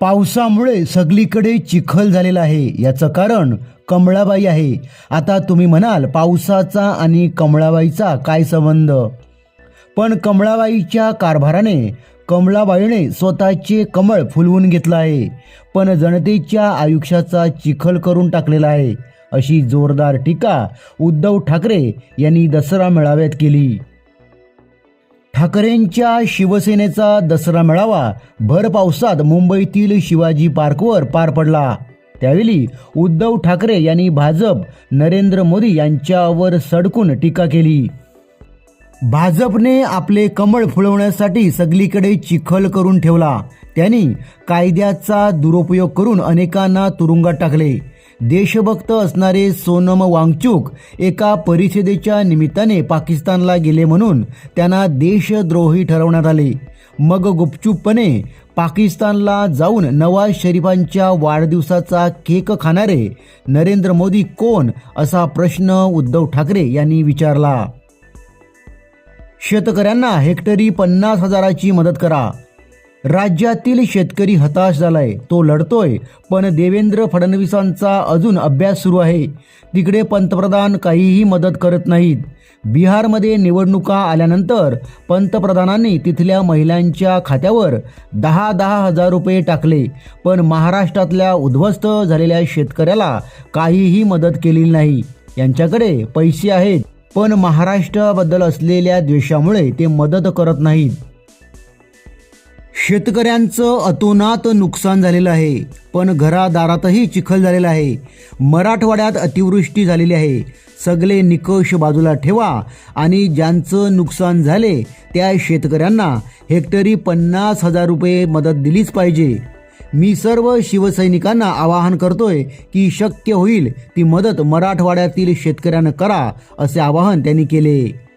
पावसामुळे सगळीकडे चिखल झालेला आहे. याचं कारण कमळाबाई आहे. आता तुम्ही म्हणाल पावसाचा आणि कमळाबाईचा काय संबंध? पण कमळाबाईच्या कारभाराने कमळाबाईने स्वतःचे कमळ फुलवून घेतलं आहे. पण जनतेच्या आयुष्याचा चिखल करून टाकलेला आहे. अशी जोरदार टीका उद्धव ठाकरे यांनी दसरा मेळाव्यात केली. ठाकरेंच्या शिवसेनेचा दसरा मेळावा भर पावसात मुंबईतील शिवाजी पार्कवर पार पडला. त्यावेळी उद्धव ठाकरे यांनी भाजप नरेंद्र मोदी यांच्यावर सडकून टीका केली. भाजपने आपले कमळ फुलवण्यासाठी सगळीकडे चिखल करून ठेवला. त्यांनी कायद्याचा दुरुपयोग करून अनेकांना तुरुंगात टाकले. देशभक्त असणारे सोनम वांगचूक एका परिषदेच्या निमित्ताने पाकिस्तानला गेले म्हणून त्यांना देशद्रोही ठरवण्यात आले. मग गुपचूपपणे पाकिस्तानला जाऊन नवाज शरीफांच्या वाढदिवसाचा केक खाणारे नरेंद्र मोदी कोण असा प्रश्न उद्धव ठाकरे यांनी विचारला. शेतकऱ्यांना हेक्टरी पन्नास हजाराची मदत करा. राज्यातील शेतकरी हताश झालाय. तो लढतोय. पण देवेंद्र फडणवीसांचा अजून अभ्यास सुरू आहे. तिकडे पंतप्रधान काहीही मदत करत नाहीत. बिहारमध्ये निवडणुका आल्यानंतर पंतप्रधानांनी तिथल्या महिलांच्या खात्यावर दहा दहा हजार रुपये टाकले. पण महाराष्ट्रातल्या उद्ध्वस्त झालेल्या शेतकऱ्याला काहीही मदत केलेली नाही. यांच्याकडे पैसे आहेत. पण महाराष्ट्राबद्दल असलेल्या द्वेषामुळे ते मदत करत नाहीत. शेतकऱ्यांचं अतोनात नुकसान झालेलं आहे पण घरादारातही चिखल झालेला आहे. मराठवाड्यात अतिवृष्टी झालेली आहे. सगळे निकष बाजूला ठेवा आणि ज्यांचं नुकसान झाले त्या शेतकऱ्यांना हेक्टरी पन्नास हजार रुपये मदत दिलीच पाहिजे. मी सर्व शिवसैनिकांना आवाहन करतोय की शक्य होईल ती मदत मराठवाड्यातील शेतकऱ्यांना करा असे आवाहन त्यांनी केले.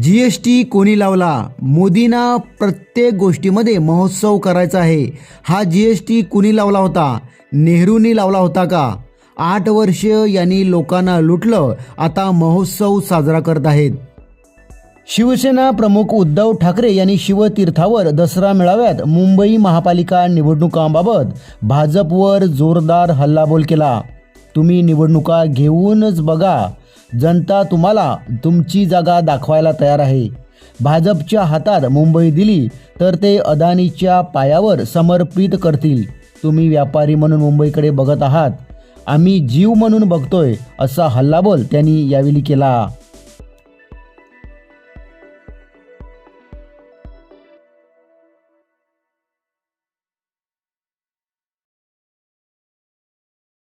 जी एस टी कोणी लावला? मोदींना प्रत्येक गोष्टीमध्ये महोत्सव करायचा आहे. हा जी एस टी कुणी लावला होता? नेहरूंनी लावला होता का? आठ वर्ष यांनी लोकांना लुटलं आता महोत्सव साजरा करत आहेत. शिवसेना प्रमुख उद्धव ठाकरे यांनी शिवतीर्थावर दसरा मेळाव्यात मुंबई महापालिका निवडणुकांबाबत भाजपवर जोरदार हल्लाबोल केला. तुम्ही निवडणुका घेऊनच बघा. जनता तुम्हाला तुमची जागा दाखवायला तयार आहे. भाजपच्या हातात मुंबई दिली तर ते अदानीच्या पायावर समर्पित करतील. तुम्ही व्यापारी म्हणून मुंबईकडे बघत आहात. आम्ही जीव म्हणून बघतोय असा हल्लाबोल त्यांनी यावेळी केला.